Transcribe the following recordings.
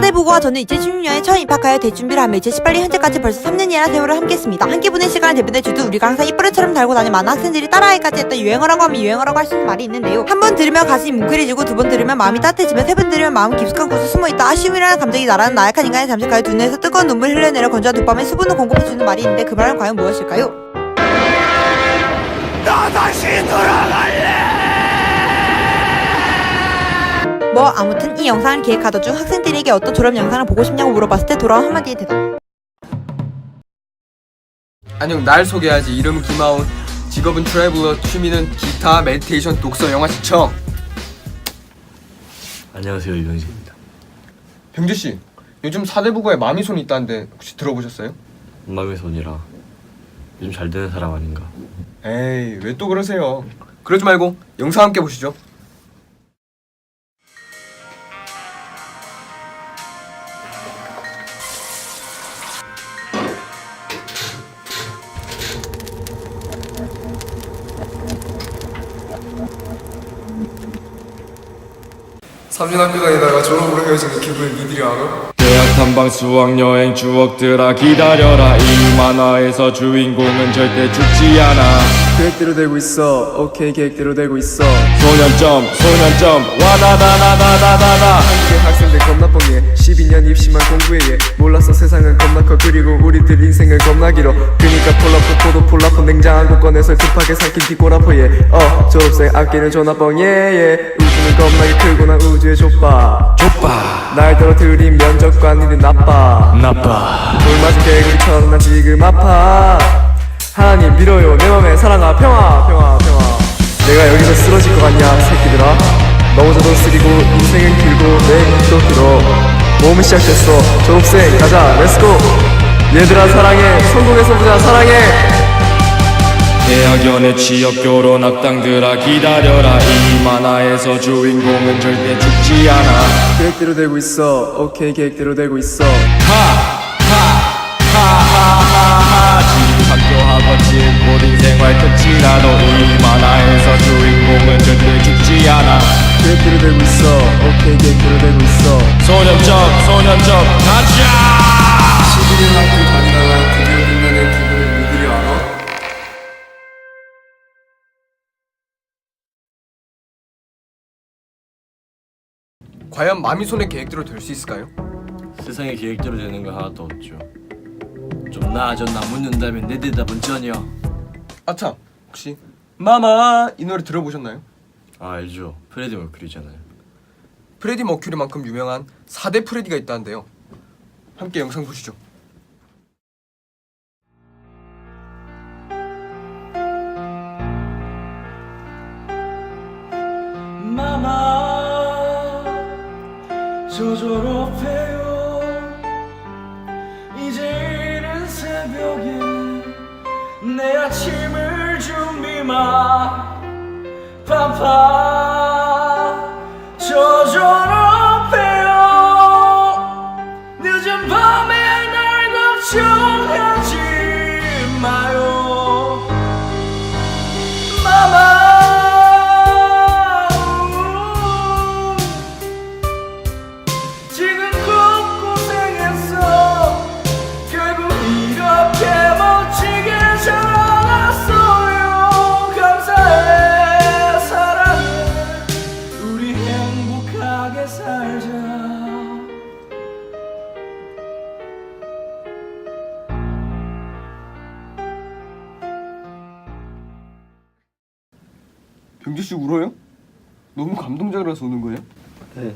4대부고와 저는 2016년에 처음 입학하여 대준비를 하며 2018년 현재까지 벌써 3년이나 세월을 함께했습니다. 함께 보낸 시간을 대변해 주도 우리가 항상 이쁘레처럼 달고 다니 많은 학생들이 따라하기까지 했던 유행어라고 하면 유행어라고 할 수 있는 말이 있는데요. 한 번 들으면 가슴이 뭉클해지고 두 번 들으면 마음이 따뜻해지며 세 번 들으면 마음 깊숙한 곳에 숨어있다 아쉬움이라는 감정이 나라는 나약한 인간의 잠식하여 두 눈에서 뜨거운 눈물 흘려내려 건조한 두 밤에 수분을 공급해주는 말이 있는데 그 말은 과연 무엇일까요? 뭐 아무튼 이 영상을 기획하던 중 학생들에게 어떤 졸업 영상을 보고 싶냐고 물어봤을 때 돌아온 한마디의 대답 안녕 날 소개하지 이름은 김하온 직업은 트래블러 취미는 기타 메디테이션 독서 영화 시청 안녕하세요 유병식입니다. 병주씨 요즘 사대부고에 마미손이 있다는데 혹시 들어보셨어요? 마음의 손이라 요즘 잘 되는 사람 아닌가. 에이 왜 또 그러세요 그러지 말고 영상 함께 보시죠 삼년 학교 다니다가 졸업으로 헤어지는 기분을 니들이 알아? 대학 탐방 수학 여행 추억들아 기다려라 이 만화에서 주인공은 절대 죽지 않아 계획대로 되고 있어. 오케이 계획대로 되고 있어. 소년점 소년점. 와다다다다다다다 한국의 학생들 겁나 뻥해. 12년 입시만 공부해. 얘 몰랐어 세상은 겁나 커. 그리고 우리들 인생은 겁나 길어 그니까 폴라포 포도 폴라포 냉장고 꺼내서 급하게 삼킨 디꼬라포 얘어 졸업생 아끼는 존나뻥 예예. 우주는 겁나게 크고 난 우주의 족바 족바 날 떨어뜨린 면접관 일은 나빠. 나빠. 돌 맞은 개구리처럼 난 지금 아파 하나님 믿어요. 내 맘에 사랑아 평화 평화 평화. 내가 여기서 쓰러질 것 같냐 새끼들아. 넘어져도 쓰리고 인생은 길고 내 꿈도 길어. 모험이 시작됐어. 졸업생 가자 렛츠고 얘들아 사랑해. 성공해서 보자 사랑해. 대학 연애 취업 결혼 악당들아 기다려라. 이 만화에서 주인공은 절대 죽지 않아. 계획대로 되고 있어. 오케이 계획대로 되고 있어. 하하하하하 학원집 보딩 생활 끝이라도 이 만화에서 주인공은 절대 죽지 않아 계획대로 되고 있어 오케이 계획대로 되고 있어 소년점 소년점 가자 11년 학교 다니다가 드디어 끝내는 기분을 니들이 알아? 과연 마미손의 계획대로 될 수 있을까요? 세상에 계획대로 되는 거 하나도 없죠. 좀 나아졌나 묻는다면 내 대답은 전혀. 아참 혹시 마마 이 노래 들어보셨나요? 아 알죠. 프레디 머큐리잖아요. 프레디 머큐리만큼 유명한 4대 프레디가 있다는데요 함께 영상 보시죠 마마 저 졸업해요 내 아침을 준비마 파파 저졸 너무 감동적이라서 우는 거예요? 네.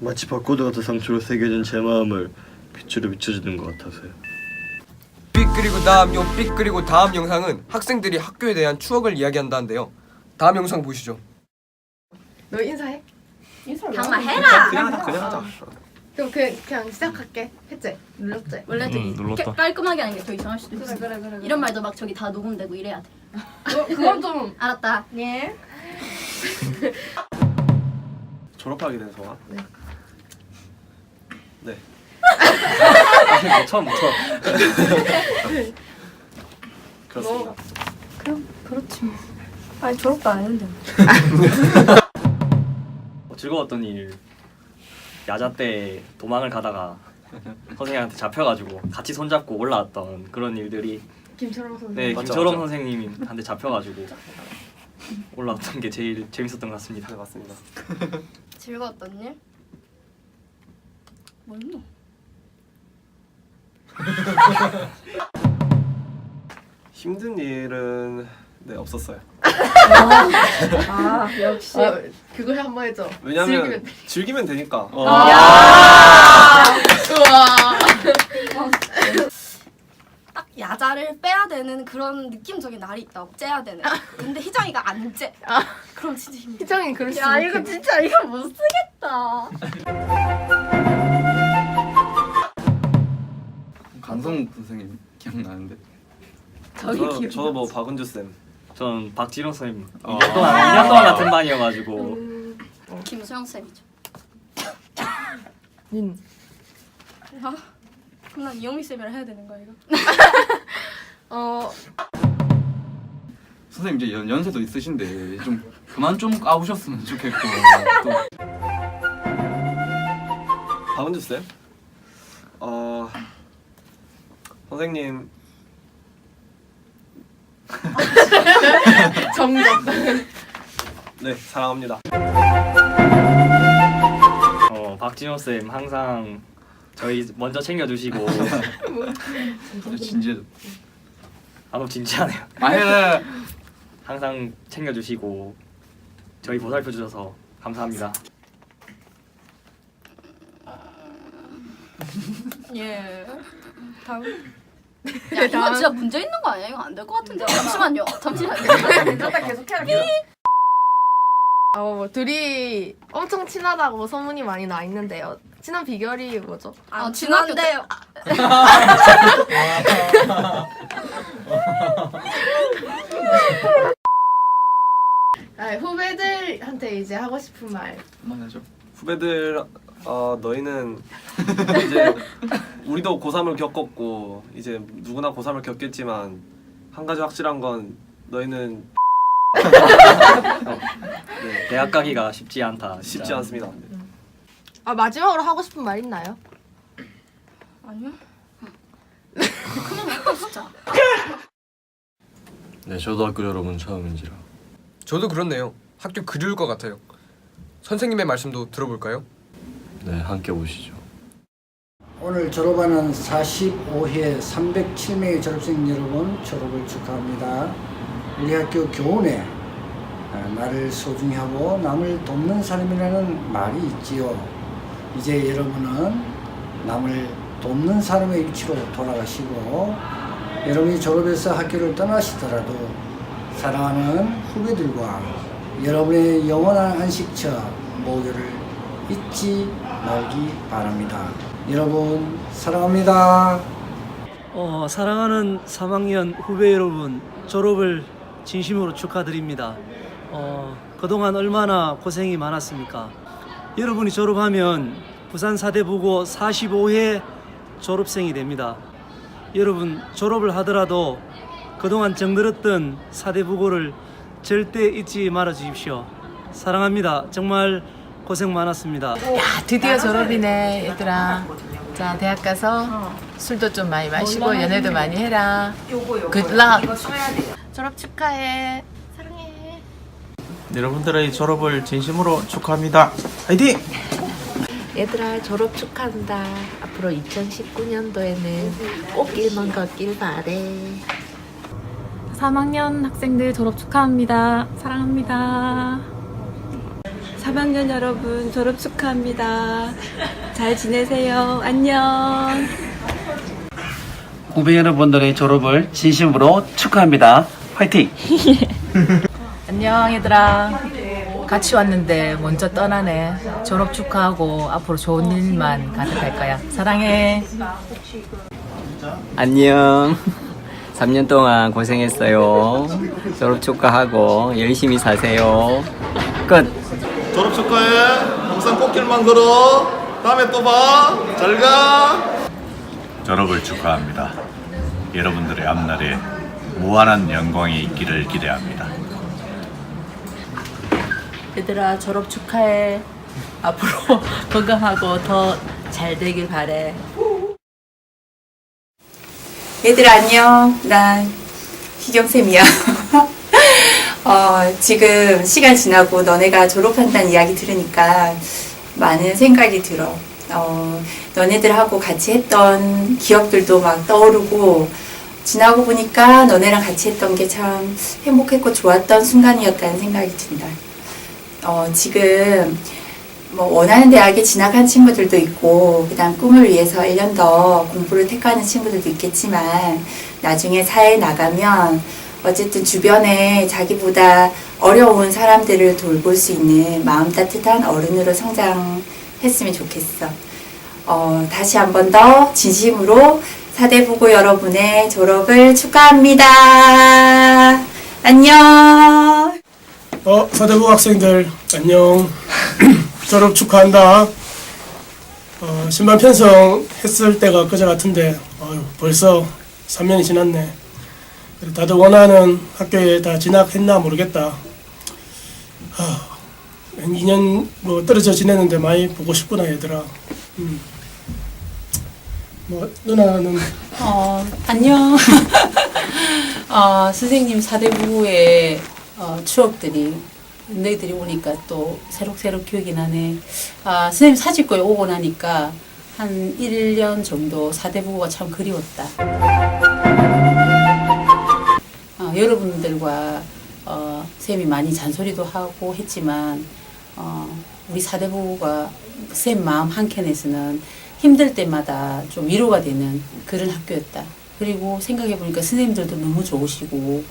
마치 벚꽃 같은 상처로 새겨진 제 마음을 빛으로 비춰주는 것 같아서요. 삑 그리고 다음 요삑 그리고 다음 영상은 학생들이 학교에 대한 추억을 이야기한다는데요 다음 영상 보시죠 너 인사해? 당마 해라. 그냥 하자 그냥 하자 그럼 그, 그냥 시작할게 했지? 눌렀지? 원래 되게 눌렀다. 깔끔하게 하는 게 더 이상할 수도 있어. 그래 그래 그래 이런 말도 막 저기 다 녹음되고 이래야 돼. 어, 그건 좀 알았다. 예. 졸업하게 된 소감? 네. 네. 처음 처음. 그렇습니다. 아니 졸업도 안 했는데. 어, 즐거웠던 일 야자 때 도망을 가다가 선생님한테 잡혀가지고 같이 손잡고 올라왔던 그런 일들이 김철호 선생. 네 맞죠, 맞죠. 선생님한테 잡혀가지고 올라왔던 게 제일 재밌었던 것 같습니다. 네 맞습니다. 즐거웠던 일? 뭘로? 힘든 일은 네 없었어요. 아 역시. 어, 그거 한번 해줘. 왜냐면 즐기면 되니까. 딱야 자를 빼야 되는 그런 느낌적인 날이 있다고 째야 되는. 근데 희정이가 안 째. 그럼 진짜 힘들어. 희정이 그럴 수 야. 이거 진짜 이거 못 쓰겠다. 강성 선생님 기억나는데 저, 저도 뭐 박은주 쌤. 전 박지영 선생님 어. 2년 동안 2년 동안 같은 반이어가지고 김수영 쌤이죠. 닌. 아, 그럼 난 이영미 쌤이랑 해야 되는 거야 이거? 어 선생님 이제 연, 연세도 있으신데 좀 그만 좀 까부셨으면 좋겠고 또 박은주 쌤? 어 선생님 정답. 네 사랑합니다. 어, 박진호 쌤 항상 저희 먼저 챙겨주시고 진짜 진지해 아 너무 진지하네요. 아예 항상 챙겨주시고 저희 보살펴 주셔서 감사합니다. 예. 다음. 야 이거 진짜 문제 있는 거 아니야? 이거 안 될 것 같은데. 잠시만요. 잠시만요. 이따 계속 해야 돼. 어, 둘이 엄청 친하다고 소문이 많이 나 있는데요. 친한 비결이 뭐죠? 아, 친한데요. 아, 후배들한테 이제 하고 싶은 말. 만나죠 후배들 어 너희는 이제 우리도 고3을 겪었고 이제 누구나 고3을 겪겠지만 한 가지 확실한 건 너희는 네, 대학 가기가 쉽지 않다. 진짜. 쉽지 않습니다. 아, 마지막으로 하고 싶은 말 있나요? 아니요. 그냥 할거 진짜. 네 저도 학교 여러분 처음인지라 저도 그렇네요. 학교 그리울 것 같아요. 선생님의 말씀도 들어볼까요? 네 함께 보시죠. 오늘 졸업하는 45회 307명의 졸업생 여러분 졸업을 축하합니다. 우리 학교 교훈에 아, 나를 소중히 하고 남을 돕는 사람이라는 말이 있지요. 이제 여러분은 남을 돕는 사람의 위치로 돌아가시고 여러분이 졸업해서 학교를 떠나시더라도 사랑하는 후배들과 여러분의 영원한 안식처 모교를 잊지 말기 바랍니다. 여러분 사랑합니다. 어, 사랑하는 3학년 후배 여러분 졸업을 진심으로 축하드립니다. 어, 그동안 얼마나 고생이 많았습니까? 여러분이 졸업하면 부산 사대부고 45회 졸업생이 됩니다. 여러분 졸업을 하더라도 그동안 정들었던 사대부고를 절대 잊지 말아 주십시오. 사랑합니다. 정말 고생 많았습니다. 드디어 졸업이네 얘들아. 자 대학 가서 술도 좀 많이 마시고 연애도 많이 해라. 굿락 졸업 축하해 여러분들의 졸업을 진심으로 축하합니다. 화이팅! 얘들아 졸업 축하한다 앞으로 2019년도에는 꽃길만 걷길 바래 3학년 학생들 졸업 축하합니다. 사랑합니다. 3학년 여러분 졸업 축하합니다. 잘 지내세요. 안녕. 후배 여러분들의 졸업을 진심으로 축하합니다. 화이팅! 안녕 얘들아 같이 왔는데 먼저 떠나네 졸업 축하하고 앞으로 좋은 일만 가득할 거야 사랑해 안녕. 3년 동안 고생했어요. 졸업 축하하고 열심히 사세요. 끝. 졸업 축하해. 항상 꽃길만 걸어. 다음에 또 봐. 잘 가. 졸업을 축하합니다 여러분들의 앞날에 무한한 영광이 있기를 기대합니다 얘들아 졸업 축하해 앞으로 건강하고 더 잘 되길 바래. 얘들아 안녕. 난 희경쌤이야. 어, 지금 시간 지나고 너네가 졸업한다는 이야기 들으니까 많은 생각이 들어. 어, 너네들하고 같이 했던 기억들도 막 떠오르고 지나고 보니까 너네랑 같이 했던 게 참 행복했고 좋았던 순간이었다는 생각이 든다. 어, 지금 뭐 원하는 대학에 진학한 친구들도 있고 그다음 꿈을 위해서 1년 더 공부를 택하는 친구들도 있겠지만 나중에 사회에 나가면 어쨌든 주변에 자기보다 어려운 사람들을 돌볼 수 있는 마음 따뜻한 어른으로 성장했으면 좋겠어. 어, 다시 한 번 더 진심으로 사대부고 여러분의 졸업을 축하합니다. 안녕. 어, 사대부 학생들 안녕. 졸업 축하한다. 어, 신반 편성 했을 때가 그제 같은데 어휴, 벌써 3년이 지났네. 다들 원하는 학교에 다 진학했나 모르겠다. 하, 2년 뭐 떨어져 지냈는데 많이 보고 싶구나 얘들아. 음. 뭐 누나는 어, 안녕. 어, 선생님 사대부의 어, 추억들이 너희들이 오니까 또 새록새록 기억이 나네. 아, 선생님 사직고에 오고 나니까 한 1년 정도 사대부가 참 그리웠다. 어, 여러분들과 어, 쌤이 많이 잔소리도 하고 했지만 어, 우리 사대부가 쌤 마음 한켠에서는 힘들 때마다 좀 위로가 되는 그런 학교였다. 그리고 생각해보니까 선생님들도 너무 좋으시고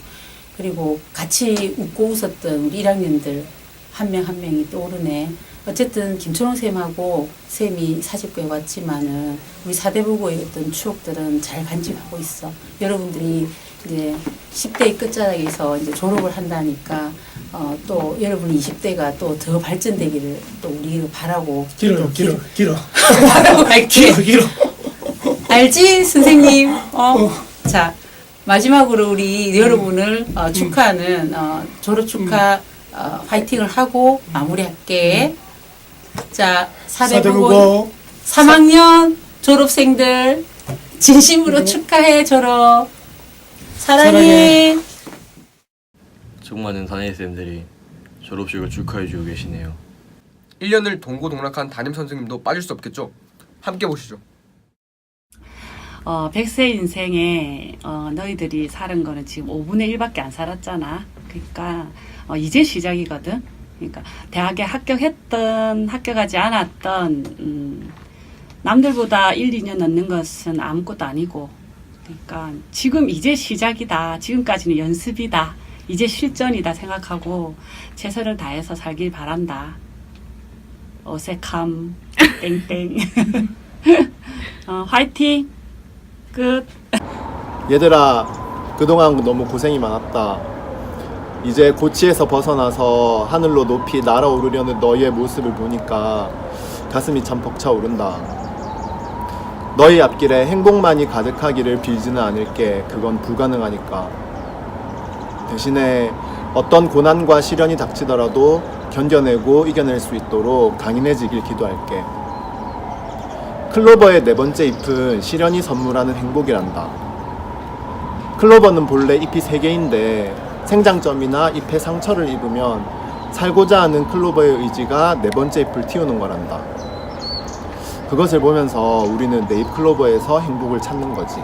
그리고 같이 웃고 웃었던 우리 1학년들 한명한 명이 떠오르네. 어쨌든 김초롱 쌤하고 쌤이 사직구에 왔지만은 우리 사대부고의 어떤 추억들은 잘 간직하고 있어. 여러분들이 이제 10대의 끝자락에서 이제 졸업을 한다니까 어, 또 여러분 20대가 또 더 발전되기를 또 우리를 바라고 길어요, 또 길어, 길어. 바라고 갈게. 길어, 길어. 알지 선생님? 어. 자 마지막으로 우리 여러분을 어, 축하하는 어, 졸업 축하 어, 화이팅을 하고 마무리할게. 자 사대부고 사대부고 3학년 졸업생들 진심으로 축하해 졸업. 사랑해. 사랑해. 수많은 담임쌤들이 졸업식을 축하해주고 계시네요 1년을 동고동락한 담임 선생님도 빠질 수 없겠죠. 함께 보시죠. 어, 100세 인생에 어, 너희들이 사는 거는 지금 5분의 1밖에 안 살았잖아. 그러니까 어, 이제 시작이거든. 그러니까 대학에 합격했던 합격하지 않았던 음, 남들보다 1, 2년 늦는 것은 아무것도 아니고 그러니까 지금 이제 시작이다. 지금까지는 연습이다. 이제 실전이다 생각하고 최선을 다해서 살길 바란다. 어색함 땡땡. 어, 화이팅. 끝. 얘들아, 그동안 너무 고생이 많았다. 이제 고치에서 벗어나서 하늘로 높이 날아오르려는 너희의 모습을 보니까 가슴이 참 벅차오른다. 너희 앞길에 행복만이 가득하기를 빌지는 않을게. 그건 불가능하니까. 대신에 어떤 고난과 시련이 닥치더라도 견뎌내고 이겨낼 수 있도록 강인해지길 기도할게. 클로버의 네 번째 잎은 시련이 선물하는 행복이란다. 클로버는 본래 잎이 세 개인데 생장점이나 잎에 상처를 입으면 살고자 하는 클로버의 의지가 네 번째 잎을 틔우는 거란다. 그것을 보면서 우리는 네잎 클로버에서 행복을 찾는 거지.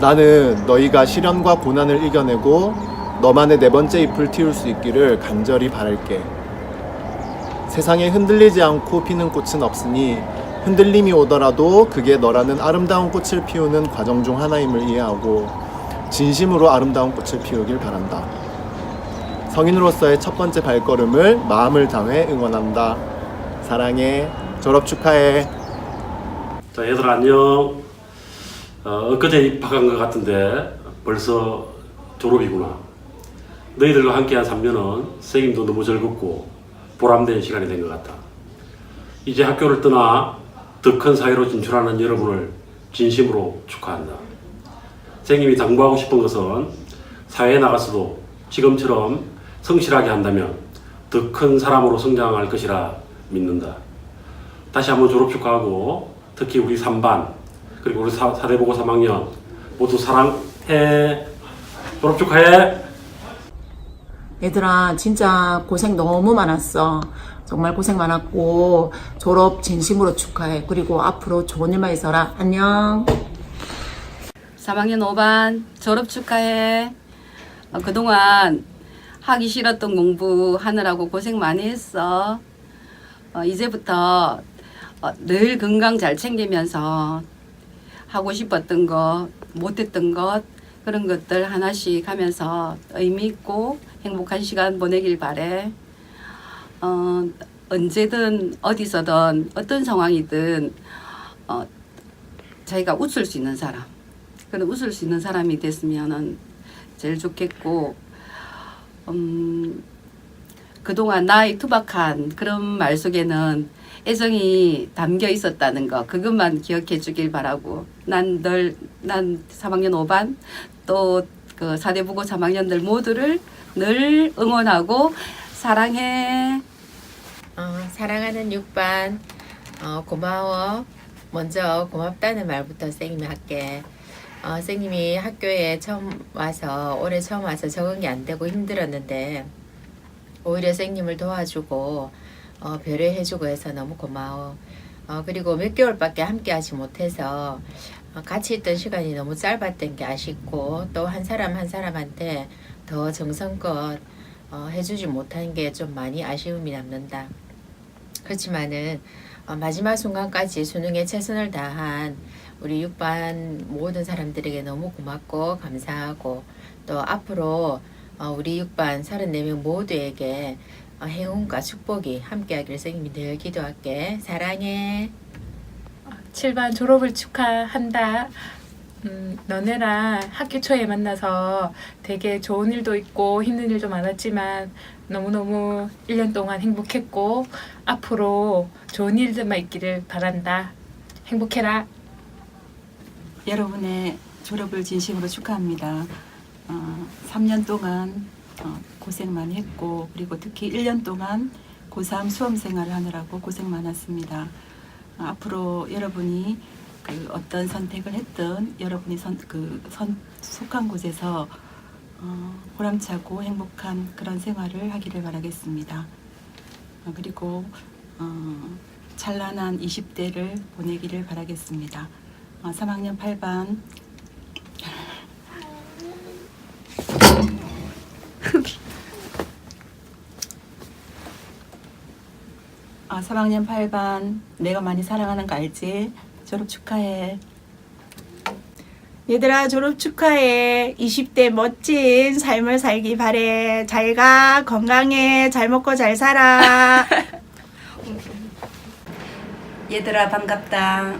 나는 너희가 시련과 고난을 이겨내고 너만의 네 번째 잎을 틔울 수 있기를 간절히 바랄게. 세상에 흔들리지 않고 피는 꽃은 없으니 흔들림이 오더라도 그게 너라는 아름다운 꽃을 피우는 과정 중 하나임을 이해하고 진심으로 아름다운 꽃을 피우길 바란다. 성인으로서의 첫 번째 발걸음을 마음을 다해 응원한다. 사랑해. 졸업 축하해. 자, 얘들 안녕. 어, 엊그제 입학한 것 같은데 벌써 졸업이구나. 너희들과 함께한 3년은 선생님도 너무 즐겁고 보람된 시간이 된 것 같다. 이제 학교를 떠나 더 큰 사회로 진출하는 여러분을 진심으로 축하한다. 선생님이 당부하고 싶은 것은 사회에 나가서도 지금처럼 성실하게 한다면 더 큰 사람으로 성장할 것이라 믿는다. 다시 한번 졸업 축하하고 특히 우리 3반 그리고 우리 사, 사대보고 3학년 모두 사랑해 졸업 축하해 얘들아 진짜 고생 너무 많았어. 정말 고생 많았고 졸업 진심으로 축하해. 그리고 앞으로 좋은 일만 있어라. 안녕. 3학년 5반 졸업 축하해. 어, 그동안 하기 싫었던 공부 하느라고 고생 많이 했어. 어, 이제부터 어, 늘 건강 잘 챙기면서 하고 싶었던 것, 못했던 것, 그런 것들 하나씩 하면서 의미 있고 행복한 시간 보내길 바래. 어, 언제든 어디서든 어떤 상황이든 어, 자기가 웃을 수 있는 사람, 그런 웃을 수 있는 사람이 됐으면은 제일 좋겠고, 음, 그동안 나의 투박한 그런 말 속에는 애정이 담겨 있었다는 거, 그것만 기억해 주길 바라고, 난 널, 난 3학년 5반, 또 그 사대부고 3학년들 모두를 늘 응원하고 사랑해. 어, 사랑하는 6반 어, 고마워. 먼저 고맙다는 말부터 쌤님이 할게. 어, 쌤님이 학교에 처음 와서 올해 처음 와서 적응이 안 되고 힘들었는데 오히려 쌤님을 도와주고 어, 배려해주고 해서 너무 고마워. 어, 그리고 몇 개월밖에 함께 하지 못해서 어, 같이 있던 시간이 너무 짧았던 게 아쉽고 또 한 사람 한 사람한테 더 정성껏 어, 해주지 못한 게 좀 많이 아쉬움이 남는다. 그렇지만은 어, 마지막 순간까지 수능에 최선을 다한 우리 6반 모든 사람들에게 너무 고맙고 감사하고 또 앞으로 어, 우리 6반 34명 모두에게 어, 행운과 축복이 함께하기를 선생님이 늘 기도할게. 사랑해. 7반 졸업을 축하한다. 음, 너네랑 학교 초에 만나서 되게 좋은 일도 있고 힘든 일도 많았지만 너무너무 1년 동안 행복했고 앞으로 좋은 일들만 있기를 바란다. 행복해라. 여러분의 졸업을 진심으로 축하합니다. 어, 3년 동안 어, 고생 많이 했고 그리고 특히 1년 동안 고3 수험 생활을 하느라고 고생 많았습니다. 어, 앞으로 여러분이 그 어떤 선택을 했든 여러분이 선, 그 선, 속한 곳에서 어, 보람차고 행복한 그런 생활을 하기를 바라겠습니다. 어, 그리고 어, 찬란한 20대를 보내기를 바라겠습니다. 어, 3학년 8반 아, 3학년 8반 내가 많이 사랑하는 거 알지? 졸업 축하해. 얘들아 졸업 축하해. 20대 멋진 삶을 살기 바래. 잘 가. 건강해. 잘 먹고 잘 살아. 얘들아 반갑다.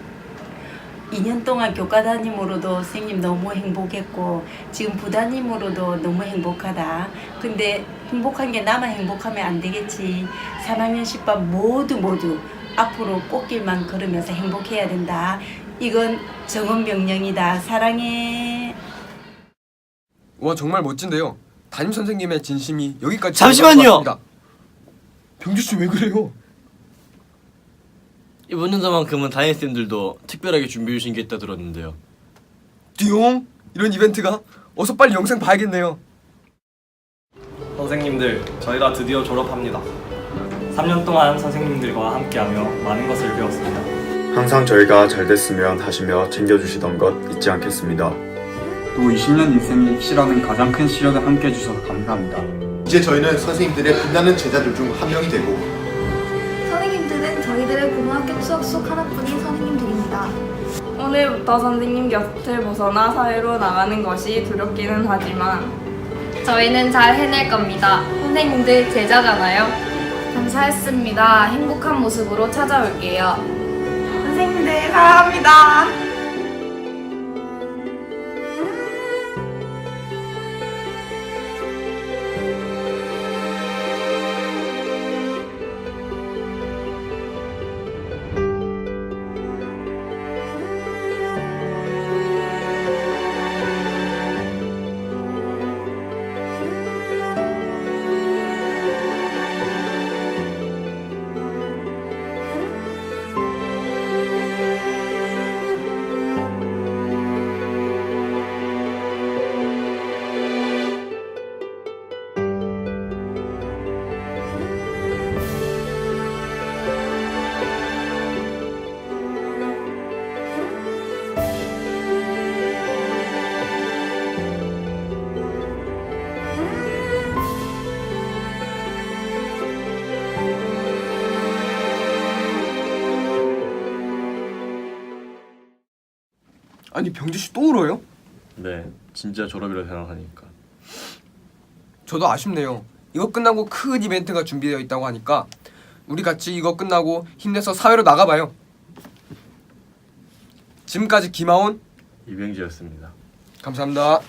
2년 동안 교과담임으로도 선생님 너무 행복했고 지금 부담임으로도 너무 행복하다. 근데 행복한 게 나만 행복하면 안 되겠지. 3학년 10반 모두 모두 앞으로 꽃길만 걸으면서 행복해야 된다. 이건 정원 명령이다. 사랑해. 와 정말 멋진데요. 담임 선생님의 진심이 여기까지 잠시만요! 들어간 것 같습니다. 병주 씨 왜 그래요? 이번 연도만큼은 담임쌤들도 특별하게 준비해 주신 게 있다 들었는데요. 띠용 이런 이벤트가 어서 빨리 영상 봐야겠네요. 선생님들 저희가 드디어 졸업합니다 3년 동안 선생님들과 함께하며 많은 것을 배웠습니다. 항상 저희가 잘 됐으면 하시며 챙겨주시던 것 잊지 않겠습니다. 또 20년 인생이 입시라는 가장 큰 시련을 함께 해주셔서 감사합니다. 이제 저희는 선생님들의 빛나는 제자들 중 한 명이 되고 선생님들은 저희들의 고등학교 추억 속 하나뿐인 선생님들입니다. 오늘부터 선생님 곁을 벗어나 사회로 나가는 것이 두렵기는 하지만 저희는 잘 해낼 겁니다. 선생님들 제자잖아요. 감사했습니다. 행복한 모습으로 찾아올게요. 선생님들 사랑합니다. 아니 병재 씨또 울어요? 네, 진짜 졸업이라 생각하니까. 저도 아쉽네요. 이거 끝나고 큰 이벤트가 준비되어 있다고 하니까 우리 같이 이거 끝나고 힘내서 사회로 나가봐요. 지금까지 김하온 이병지였습니다. 감사합니다.